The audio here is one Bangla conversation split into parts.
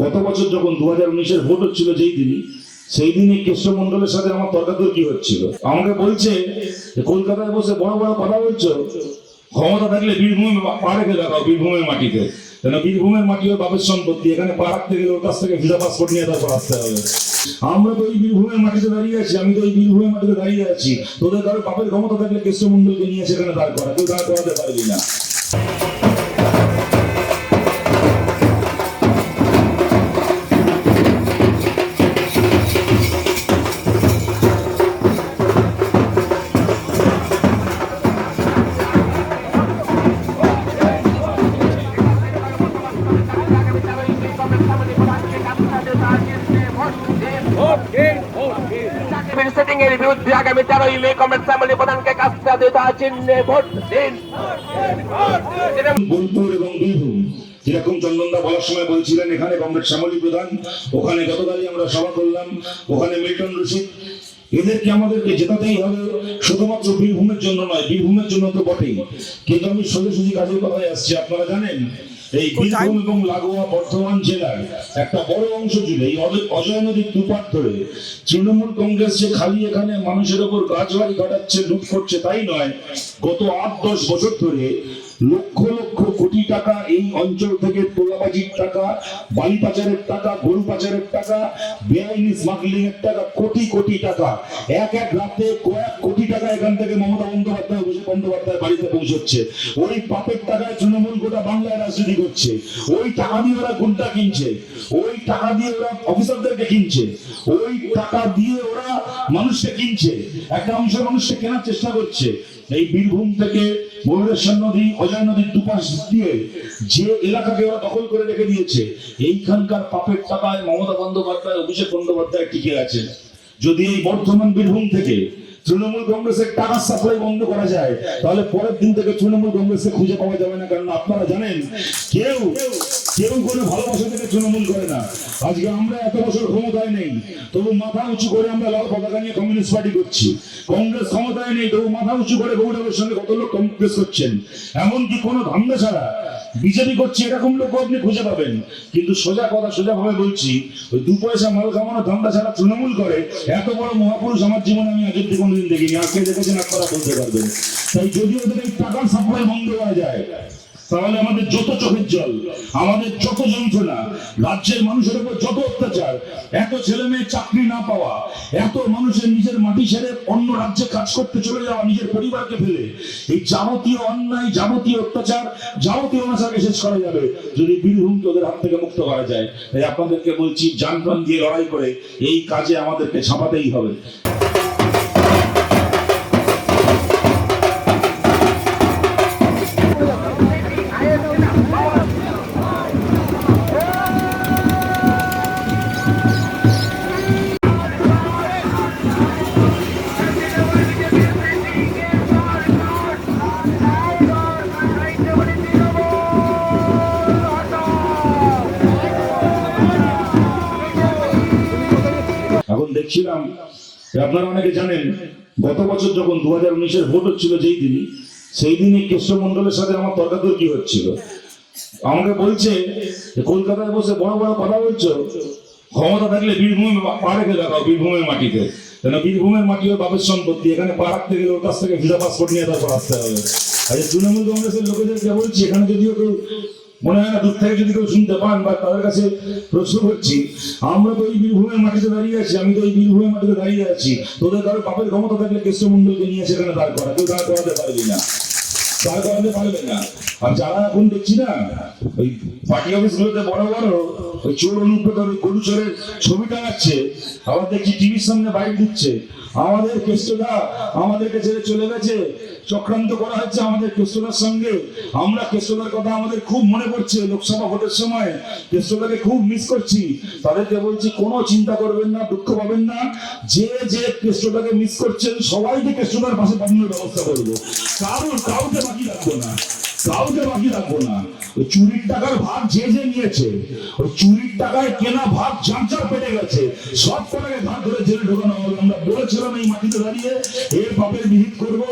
গত বছর যখন দু হাজার উনিশের ভোট হচ্ছিল যেই দিনই, সেই দিনই কেশব মন্ডলের সাথে আমার তর্কাতর্কি হচ্ছিল। আমাকে বলছে কলকাতায় বসে বড় বড় কথা বলছো? ক্ষমতা থাকলে বীরভূমে পা দেখাও বীরভূমের মাটিতে। কেন বীরভূমের মাটি ওর বাপের সম্পত্তি, এখানে পা রাখতে গেলে ওর কাছ থেকে ভিসা পাসপোর্ট নিয়ে তারপর আসতে হবে। আমরা তো ওই বীরভূমের মাটিতে দাঁড়িয়ে আছি, আমি তো ওই বীরভূমের মাটিতে দাঁড়িয়ে আছি। তোদের কারও বাপের ক্ষমতা থাকলে কেশব মন্ডলকে নিয়ে সেখানে দাঁড় করা, কেউ দাঁড় করাতে পারবি না। যেরকম চন্দনদা বলার সময় বলছিলেন, এখানে কংগ্রেস শ্যামলী প্রধান, ওখানে গতকালই আমরা সভা করলাম, ওখানে মিল্টন রশিদ, এদেরকে আমাদেরকে জেতাতেই হবে, শুধুমাত্র বীরভূমের জন্য নয় বীরভূমের জন্য তো বটেই। কিন্তু আমি সোজাসুজি কাজের কথায় আসছি, আপনারা জানেন? এই বীরভূম এবং লাগোয়া বর্ধমান জেলার একটা বড় অংশ জুড়ে এই অজ- অজয় নদীর দুপার ধরে তৃণমূল কংগ্রেস যে খালি এখানে মানুষের ওপর গাছবাড়ি ঘটাচ্ছে লুট করছে তাই নয়। গত আট দশ বছর ধরে লক্ষ লক্ষ কোটি টাকা এই অঞ্চল থেকে তোলাবাজির টাকা বালি পাচারের টাকা গরু পাচারের টাকা, বেআইনি স্মাগলিং এর টাকা, কোটি কোটি টাকা। এক এক রাতে কয়েক কোটি টাকা এখান থেকে মমতা বন্দ্যোপাধ্যায় অভিষেক বন্দ্যোপাধ্যায় বাড়িতে পৌঁছচ্ছে। ওই পাপের টাকায় তৃণমূল গোটা বাংলায় রাজনীতি করছে। ওই টাকা দিয়ে ওরা গুন্ডা কিনছে? ওই টাকা দিয়ে ওরা অফিসারদেরকে কিনছে। ওই টাকা দিয়ে ওরা মানুষকে কিনছে। একটা অংশ মানুষকে কেনার চেষ্টা করছে। এই বীরভূম থেকে ময়ূরেশ্বর নদী অজয় নদীর দুপাশ দিয়ে যে এলাকাকে ওরা দখল করে রেখে দিয়েছে, এইখানকার পাপের টাকায় মমতা বন্দ্যোপাধ্যায়, অভিষেক বন্দ্যোপাধ্যায় টিকে আছে যদি এই বর্ধমান বীরভূম থেকে তৃণমূল কংগ্রেসের টাকা সাপ্লাই বন্ধ করা যায়। তাহলে পরের দিন থেকে তৃণমূল কংগ্রেসকে খুঁজে পাওয়া যাবে না, কারণ আপনারা জানেন, কেউ কেউ কোনো ভালোবাসা থেকে তৃণমূল করে না। আজকে আমরা এত বছর ক্ষমতায় নেই, তবু মাথা উঁচু করে আমরা লাল পতাকা নিয়ে কমিউনিস্ট পার্টি করছি। কংগ্রেস ক্ষমতায় নেই, তবু মাথা উঁচু করে গৌরবের সঙ্গে কত লোক কংগ্রেস করছেন। এমনকি কোনো ধান্দা ছাড়া বিজেপি করছে এরকম লোক আপনি খুঁজে পাবেন। কিন্তু সোজা কথা সোজা ভাবে বলছি, ওই দু পয়সা মাল কামানো ধান্দা ছাড়া তৃণমূল করে, এত বড় মহাপুরুষ আমার জীবনে আমি আজ অব্দি কোনোদিন দেখিনি। আজকে দেখেছেন আপনারা বলতে পারবেন। তাই যদি ওদের এই টাকার সাপ্লাই বন্ধ করা যায় তাহলে আমাদের যত চোখের জল, আমাদের যত যন্ত্রণা, রাজ্যের মানুষের উপর যত অত্যাচার, এত ছেলে মেয়ে চাকরি না পাওয়া, এত মানুষের নিজের মাটি ছেড়ে অন্য রাজ্যে কাজ করতে চলে যাওয়া, নিজের পরিবারকে ফেলে, এই যাবতীয় অন্যায়, যাবতীয় অত্যাচার, যাবতীয় অনাচারকে শেষ করা যাবে। যদি বীরভূমকে ওদের হাত থেকে মুক্ত করা যায়, তাই আপনাদেরকে বলছি, যান প্রাণ দিয়ে লড়াই করে, এই কাজে আমাদেরকে ছাপাতেই হবে। দেখছিলাম। যে আপনারা অনেকে জানেন, গত বছর যখন দু হাজার উনিশের ভোট হচ্ছিল যেই দিনই, সেই দিনই কেশব মন্ডলের সাথে আমার তর্কাতর্কি হচ্ছিল। আমাকে বলছে যে কলকাতায় বসে বড় বড় কথা বলছো? ক্ষমতা থাকলে বীরভূমে পা রেখে দেখাও বীরভূমের মাটিতে। কেন বীরভূমের মাটি ওর বাপের সম্পত্তি, এখানে পা রাখতে গেলে ওর কাছ থেকে ভিসা পাসপোর্ট নিয়ে তারপর আসতে হবে। আর এই তৃণমূল কংগ্রেসের লোকেদেরকে বলছি, এখানে যদিও কেউ মনে হয় না দূর থেকে যদি কেউ শুনতে পান বা তাদের কাছে প্রশ্ন করছি, আমরা তো এই বীরভূমের মাটিতে দাঁড়িয়ে আছি, আমি তো এই বীরভূমের মাটিতে দাঁড়িয়ে আছি। তোদের কারও পাপের ক্ষমতা থাকলে কেশব মন্ডলকে নিয়ে সেখানে দাঁড় করা কেউ দাঁড় করাতে পারবি না। দাঁড় করাতে পারবে না। আর যারা এখন দেখছি না, ওই পার্টি অফিস গুলোতে বড় বড়, ওই চোর অনুব্রত ওই গরু ছবি টাঙাচ্ছে আবার দেখছি টিভির সামনে বাইক দিচ্ছে। আমাদের কেষ্টদা আমাদেরকে ছেড়ে চলে গেছে। চক্রান্ত করা হচ্ছে আমাদের কেষ্টদার সঙ্গে। আমরা কেষ্টদার কথা আমাদের খুব মনে পড়ছে লোকসভা ভোটের সময়। কেষ্টদাকে খুব মিস করছি। তাদেরকে বলছি, কোনো চিন্তা করবেন না, দুঃখ পাবেন না। যে যে কেষ্টদাকে মিস করছেন, সবাইকে কেষ্টদার পাশে পাঠানোর ব্যবস্থা করব। কারোর, কাউকে বাকি রাখব না। কাউকে বাকি রাখব না। ওই চুরির টাকার ভাগ যে যে নিয়েছে, ওই চুরির টাকায় কেনা ভাগ পেটে গেছে, সব ঘাট ধরে জেলে ঢোকানো হবে। আমরা বলেছিলাম এই মাটিতে দাঁড়িয়ে, এর পাপের বিহিত করব,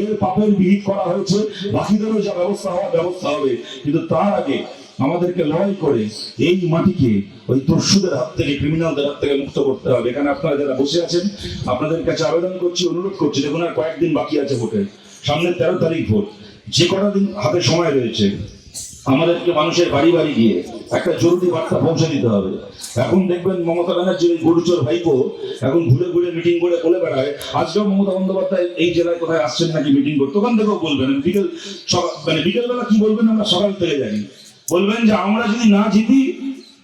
এর পাপের বিহিত করা হয়েছে। বাকিদেরও যা ব্যবস্থা হওয়ার ব্যবস্থা হবে। কিন্তু তার আগে আমাদেরকে লড়াই করে এই মাটিকে ওই দস্যুদের হাত থেকে ক্রিমিনালদের হাত থেকে মুক্ত করতে হবে। এখানে আপনারা যারা বসে আছেন, আপনাদের কাছে আবেদন করছি, অনুরোধ করছি, দেখুন আর কয়েকদিন বাকি আছে ভোটের সামনে তেরো তারিখ ভোট। যে কটা দিন হাতে সময় রয়েছে, আমাদেরকে মানুষের বাড়ি বাড়ি গিয়ে একটা জরুরি বার্তা পৌঁছে দিতে হবে। এখন দেখবেন মমতা ব্যানার্জির গরুচর ভাইপো এখন ঘুরে ঘুরে মিটিং করে বলে বেড়ায়, আজকেও মমতা বন্দ্যোপাধ্যায় এই জেলায় কোথায় আসছেন নাকি মিটিং করতে? ওখান থেকেও বলবেন। বিকেল মানে বিকেলবেলা কি বলবেন আমরা সকাল থেকে জানি। বলবেন যে আমরা যদি না জিতি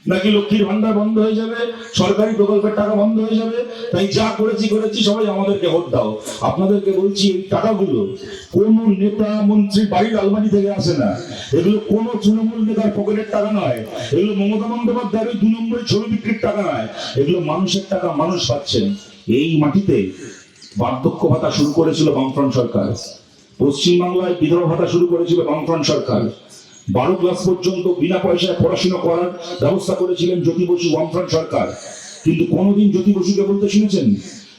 নাকি লক্ষ্মীর ভান্ডার বন্ধ হয়ে যাবে? সরকারি প্রকল্পের টাকা বন্ধ হয়ে যাবে? তাই যা করেছি করেছি, সবাই আমাদেরকে ভোট দাও। আপনাদেরকে বলছি, এই টাকাগুলো কোন নেতা, মন্ত্রী বাড়ির আলমারি থেকে আসে না। এগুলো কোন তৃণমূল নেতার পকেটের টাকা নয়। এগুলো মমতা বন্দ্যোপাধ্যায়ের দু নম্বরের ছবি বিক্রির টাকা নয়। এগুলো মানুষের টাকা, মানুষ পাচ্ছেন। এই মাটিতে বার্ধক্য ভাতা শুরু করেছিল বামফ্রন্ট সরকার। পশ্চিমবাংলায় বিধবা ভাতা শুরু করেছিল বামফ্রন্ট সরকার। বারো ক্লাস পর্যন্ত বিনা পয়সায় পড়াশোনা করার ব্যবস্থা করেছিলেন জ্যোতি বসু বামফ্রন্ট সরকার। কিন্তু কোনোদিন জ্যোতি বসুকে বলতে শুনেছেন?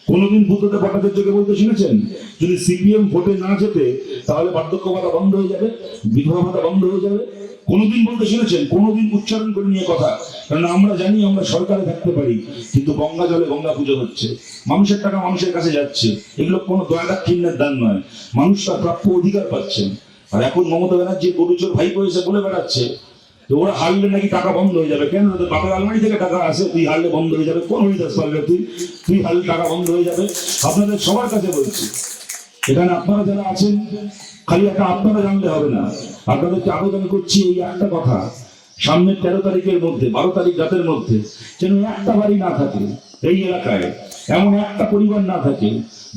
কোনোদিন বুদ্ধদেব ভট্টাচার্যকে বলতে শুনেছেন? যদি সিপিএম ভোটে না যেতে তাহলে বার্ধক্য ভাতা বন্ধ হয়ে যাবে, বিধবা ভাতা বন্ধ হয়ে যাবে। কোনোদিন বলতে শুনেছেন? কোনোদিন উচ্চারণ করে নিয়ে কথা। কারণ আমরা জানি, আমরা সরকারে থাকতে পারি, কিন্তু গঙ্গা জলে গঙ্গা পুজো হচ্ছে। মানুষের টাকা মানুষের কাছে যাচ্ছে। এগুলো কোনো দয়াদাক্ষিণ্যের দান নয়। মানুষ তার প্রাপ্য অধিকার পাচ্ছেন। আর এখন মমতা ব্যানার্জি গরুচোর ভাই এসে বলে বেড়াচ্ছে। যে ওরা হারলে নাকি টাকা বন্ধ হয়ে যাবে। কেন? বাপের আলমারি থেকে টাকা আসে, তুই হারলে বন্ধ হয়ে যাবে। কোন হরিদাস পারলে তুই? তুই হারলে টাকা বন্ধ হয়ে যাবে। আপনাদের সবার কাছে বলছি, এখানে আপনারা যারা আছেন, খালি একটা আপনারা জানলে হবে না। আপনাদেরকে আবেদন করছি এই একটা কথা। সামনের তেরো তারিখের মধ্যে, বারো তারিখ রাতের মধ্যে যেন একটা বাড়ি না থাকে এই এলাকায়, এমন একটা পরিবার না থাকে,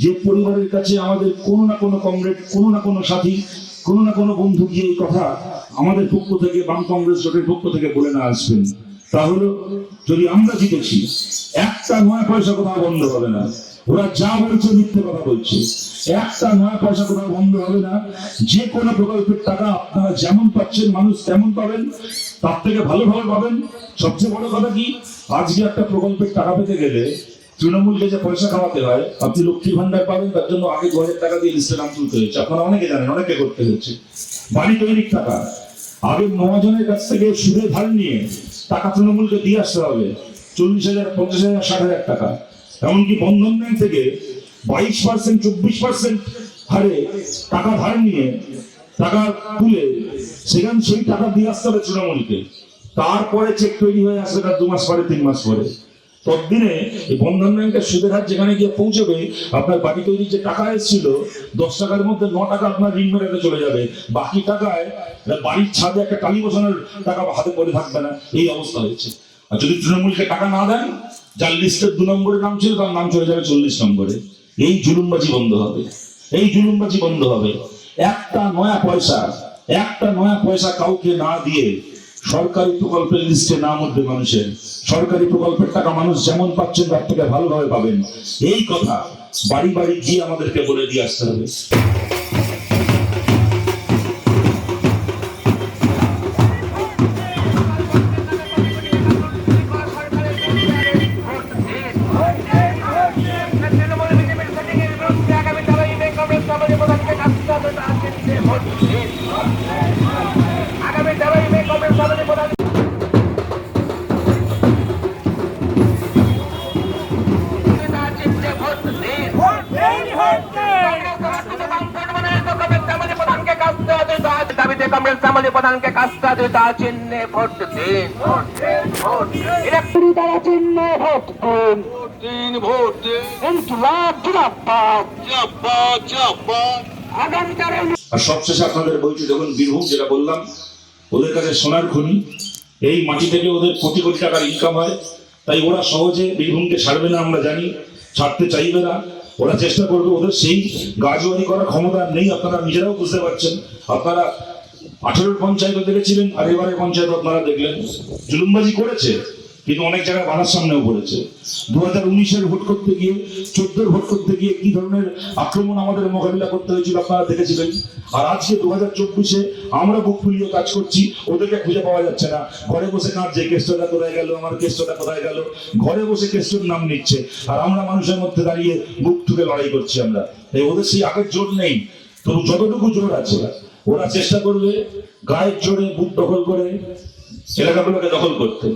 যে পরিবারের কাছে আমাদের কোনো না কোনো কমরেড, কোনো না কোনো সাথী কোনো না কোনো বন্ধু গিয়ে এই কথা আমাদের পক্ষ থেকে বাম কংগ্রেস জোটের পক্ষ থেকে বলে না আসবেন। তাহলে যদি আমরা জিতেছি একটা নয় পয়সা কোথাও বন্ধ হবে না। ওরা যা বলছে মিথ্যে কথা বলছে। একটা নয় পয়সা কোথাও বন্ধ হবে না। যে কোনো প্রকল্পের টাকা আপনারা যেমন পাচ্ছেন, মানুষ তেমন পাবেন। তার থেকে ভালোভাবে পাবেন। সবচেয়ে বড় কথা কি, আজকে একটা প্রকল্পের টাকা পেতে গেলে তৃণমূলকে যে পয়সা খাওয়াতে হয়, আপনি লক্ষ্মী ভান্ডার পাবেন, তার জন্য আগে দু হাজার টাকা দিয়ে লিস্টে নাম তুলতে হয়েছে আপনারা অনেকে জানেন, অনেকে করতে হচ্ছে। বাড়ি তৈরির টাকা। আগে মহাজনের কাছ থেকে সুদের ধার নিয়ে টাকা তৃণমূলকে দিয়ে আসতে হবে। চল্লিশ হাজার, পঞ্চাশ হাজার, ষাট হাজার টাকা। এমনকি বন্ধন ব্যাংক থেকে বাইশ পার্সেন্ট, চব্বিশ পার্সেন্ট হারে টাকা ধার নিয়ে টাকা তুলে সেখান সেই টাকা দিয়ে আসতে হবে তৃণমূলকে। তারপরে চেক তৈরি হয়ে আসবে তার দু মাস পরে, তিন মাস পরে। ততদিনে বন্ধন ব্যাংকের সুদের হার যেখানে গিয়ে পৌঁছবে, আপনার বাড়ি তৈরির যে টাকা এসেছিল, দশ টাকার মধ্যে ন টাকা আপনার ঋণ মেটাতে চলে যাবে। বাকি টাকায় বাড়ির ছাদে একটা টালি বসানোর টাকা হাতে পড়ে থাকবে না। এই অবস্থা হয়েছে। আর যদি তৃণমূলকে টাকা না দেন, যার লিস্টের দু নম্বরে নাম ছিল, তার নাম চলে যাবে চল্লিশ নম্বরে। এই জুলুমবাজি বন্ধ হবে। এই জুলুমবাজি বন্ধ হবে। একটা নয়া পয়সা, একটা নয়া পয়সা কাউকে না দিয়ে সরকারি প্রকল্পের লিস্টে নাম উঠবে মানুষের। সরকারি প্রকল্পের টাকা মানুষ যেমন পাচ্ছেন, তার থেকে ভালোভাবে পাবেন। এই কথা বাড়ি বাড়ি গিয়ে আমাদেরকে বলে দিয়ে আসতে হবে। বিজেপির প্রধানকে কাজটা দিতে চিহ্নে ভোট দিন। দ্বারা চিহ্নে ভোট দিন। দিন ভোট দিন। ইনকিলাব আগামী আর সবশেষে আপনাদের বলছি দেখুন বীরভূম যেটা বললাম ওদের কাছে সোনার খনি এই মাটি থেকে ওদের কোটি কোটি টাকার ইনকাম হয়। তাই ওরা সহজে বীরভূমকে ছাড়বে না আমরা জানি ছাড়তে চাইবে না। ওরা চেষ্টা করবে ওদের সেই গাজওয়ারি করার ক্ষমতা নেই আপনারা নিজেরাও বুঝতে পারছেন। আপনারা আঠেরোর পঞ্চায়েত দেখেছিলেন আর এবারের পঞ্চায়েত আপনারা দেখলেন, জুলুমবাজি করেছে, কিন্তু অনেক জায়গায় বাধার সামনেও পড়েছে। দু হাজার উনিশের ভোট করতে গিয়ে, চোদ্দোর ভোট করতে গিয়ে কি ধরনের আক্রমণ আমাদের মোকাবিলা করতে হয়েছিল আপনারা দেখেছিলেন? আর আজকে দু হাজার চব্বিশে আমরা বুক ফুলিয়ে কাজ করছি, ওদেরকে খুঁজে পাওয়া যাচ্ছে না। ঘরে বসে কাঁদছে কেষ্টটা কোথায় গেল, আমার কেষ্টটা কোথায় গেল, ঘরে বসে কেষ্টর নাম নিচ্ছে, আর আমরা মানুষের মধ্যে দাঁড়িয়ে বুক ঠুকে লড়াই করছি আমরা। তাই ওদের সেই আগের জোর নেই। তবু যতটুকু জোর আছে ওরা চেষ্টা করবে গায়ের জোরে বুট দখল করে এলাকাগুলোকে দখল করতে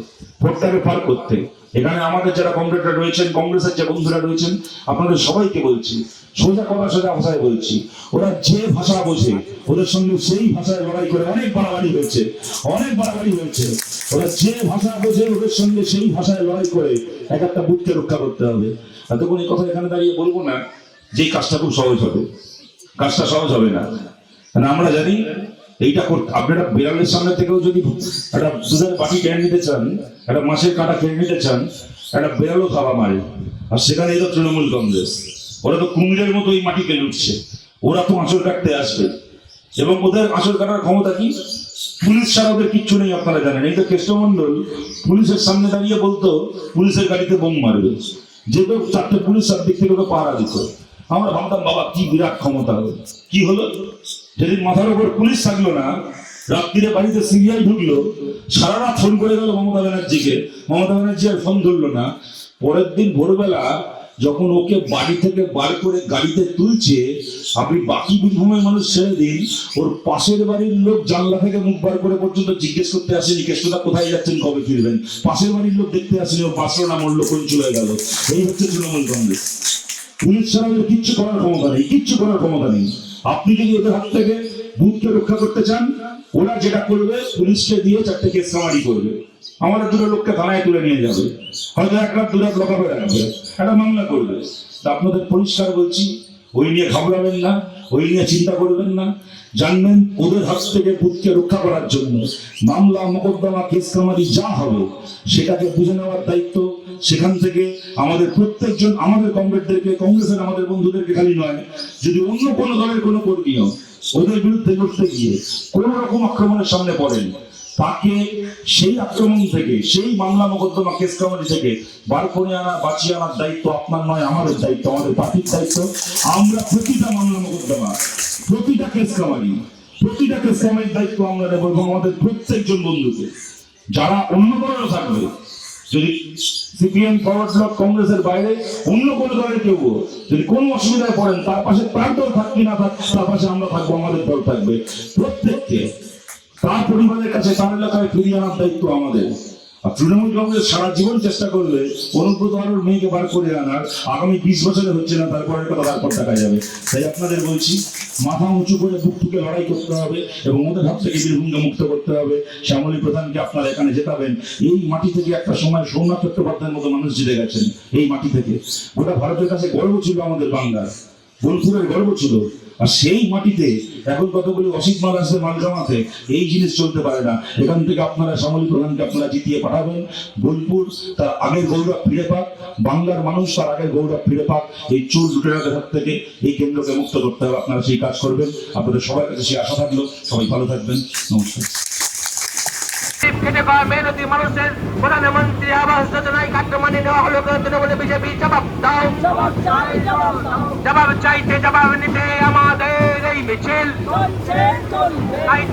ভোটটাকে পার করতে। এখানে আমাদের যারা কমরেডরা রয়েছেন কংগ্রেসের যে বন্ধুরা রয়েছেন আপনাদের সবাইকে বলছি সোজা কথা সোজা ভাষায় বলছি ওরা যে ভাষা বোঝে ওদের সঙ্গে সেই ভাষায় লড়াই করে অনেক বাড়াবাড়ি হয়েছে অনেক বাড়াবাড়ি হয়েছে। ওরা যে ভাষা বোঝে ওদের সঙ্গে সেই ভাষায় লড়াই করে এক একটা বুথকে রক্ষা করতে হবে। এতক্ষণ এই কথা এখানে দাঁড়িয়ে বলব না যে কাজটা খুব সহজ হবে। কাজটা সহজ হবে না। আমরা জানি এইটা করতে আপনারা বিড়ালের সামনে থেকেও যদি একটা দুধের বাটি কেড়ে নিতে চান, একটা মাছের কাঁটা কেড়ে নিতে চান, একটা বিড়ালও খাওয়া মারে। আর সেখানে তো তৃণমূল কংগ্রেস। ওরা তো কুমিরের মতো এই মাটিকে লুটছে। ওরা তো আঁচড় কাটতে আসবে। এবং ওদের আঁচড় কাটার ক্ষমতা কি? পুলিশ ছাড়া ওদের কিচ্ছু নেই, আপনারা জানেন। এই তো কেষ্টমন্ডল পুলিশের সামনে দাঁড়িয়ে বলতো, পুলিশের গাড়িতে বোম মারবে। যে চারটে পুলিশ সব দিক থেকে ওকে পাহারা দিত আমরা ভাবতাম, বাবা, কি বিরাট ক্ষমতা। কি হলো? যেদিন মাথার উপর পুলিশ থাকল না, রাত্রিরে বাড়িতে সিবিআই ঢুকলো সারা রাত ফোন করে গেল মমতা ব্যানার্জিকে। মমতা ব্যানার্জি আর ফোন ধরলো না। পরের দিন ভোরবেলা যখন ওকে বাড়ি থেকে বার করে গাড়িতে তুলছে, আপনি বাকি বীরভূমের মানুষ ছেড়ে দিন, ওর পাশের বাড়ির লোক জানলা থেকে মুখ বার করে পর্যন্ত জিজ্ঞেস করতে আসেনি, কেষ্টদা কোথায় যাচ্ছেন, কবে ফিরবেন? পাশের বাড়ির লোক দেখতে আসেনি ও বাঁচলো না মরলো কোন চলে গেল? এই হচ্ছে তৃণমূল কংগ্রেস। পুলিশ ছাড়া কিচ্ছু করার ক্ষমতা নেই, কিচ্ছু করার ক্ষমতা নেই। আপনি যদি ওদের হাত থেকে বুথকে রক্ষা করতে চান, ওরা যেটা করবে, পুলিশকে দিয়ে চারটে কেস কামারি করবে। আমাদের দুটো লোককে থানায় তুলে নিয়ে যাবে। হয়তো এক রাত, দু রাত লোকাপে রাখবে একটা মামলা করবে। তা আপনাদের পরিষ্কার বলছি, ওই নিয়ে ঘাবড়াবেন না, ওই নিয়ে চিন্তা করবেন না। জানবেন, ওদের হাত থেকে বুথকে রক্ষা করার জন্য মামলা, মোকদ্দমা, কেস কামারি যা হবে, সেটাকে বুঝে নেওয়ার দায়িত্ব সেখান থেকে আমাদের প্রত্যেকজন আমাদের কংগ্রেসদেরকে কংগ্রেসের আমাদের বন্ধুদেরকে খালি নয়, যদি অন্য কোনো দলের কোনো কর্মীও ওদের বিরুদ্ধে লড়তে গিয়ে কোন রকম আক্রমণের সামনে পড়েন, তাকে সেই আক্রমণ থেকে, সেই মামলা মোকদ্দমা কেস কামারি থেকে বার করে আনা, বাঁচিয়ে আনার দায়িত্ব আপনার নয়, আমাদের দায়িত্ব, আমাদের পার্টির দায়িত্ব। আমরা প্রতিটা মামলা মোকদ্দমা, প্রতিটা কেস কামারি প্রতিটা কেস কামারির দায়িত্ব আমরা নেব এবং আমাদের প্রত্যেকজন বন্ধুকে, যারা অন্য দলেরও থাকবে যদি সিপিএম ফরওয়ার্ড ব্লক কংগ্রেসের বাইরে অন্য কোনো দলের কেউ যদি কোনো অসুবিধায় পড়েন, তার পাশে তার দল থাকি না থাক তার পাশে আমরা থাকব, আমাদের দল থাকবে। প্রত্যেককে, তার পরিবারের কাছে তার এলাকায় ফিরিয়ে আনার দায়িত্ব আমাদের। আর তৃণমূল কংগ্রেস সারা জীবন চেষ্টা করবে অনুব্রত আরোর মেয়েকে বার করে আনার আগামী বিশ বছরে হচ্ছে না তারপরের কথা তারপর দেখা যাবে। তাই আপনাদের বলছি, মাথা উঁচু করে বুক টুকে লড়াই করতে হবে এবং ওদের হাত থেকে বীরভূমকে মুক্ত করতে হবে। শ্যামলী প্রধানকে আপনারা এখানে জেতাবেন। এই মাটি থেকে একটা সময় সোমনাথ চট্টোপাধ্যায়ের মতো মানুষ জিতে গেছেন, এই মাটি থেকে। গোটা ভারতের কাছে গর্ব ছিল আমাদের বাংলার। বোলপুরের গর্ব ছিল। আর সেই মাটিতে এখন কতগুলি অসিত মাল আসবে মাল জমাতে এই জিনিস চলতে পারে না। এখান থেকে আপনারা শ্যামলী প্রধানকে আপনারা জিতিয়ে পাঠাবেন। বোলপুর, তার আগের গৌরব ফিরে পাক। বাংলার মানুষ তার আগের গৌরব ফিরে পাক। এই চোর লুটেরাদের হাত থেকে এই কেন্দ্রকে মুক্ত করতে হবে। আপনারা সেই কাজ করবেন। আপনাদের সবার কাছে সেই আশা থাকল। সবাই ভালো থাকবেন। নমস্কার। খেটে খাওয়া মেহনতি মানুষের প্রধানমন্ত্রী আবাস যোজনায় কাটমানি নেওয়া হলো তৃণমূল বিজেপি। জবাব দাও। জবাব চাইতে জবাব নিতে আমাদের এই মিছিল।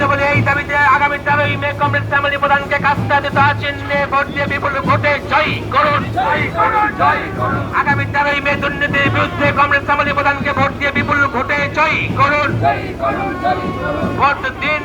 বলে এই দাবিতে আগামী তেরোই মে কংগ্রেস ফ্যামিলি প্রধানকে কাজটা দিতে চিহ্নে ভোট দিয়ে বিপুল ভোটে জয় করুন। আগামী তেরোই মে দুর্নীতির বিরুদ্ধে কংগ্রেস ফ্যামিলি প্রধানকে ভোট দিয়ে বিপুল ভোটে জয়ী করুন। ভোট দিন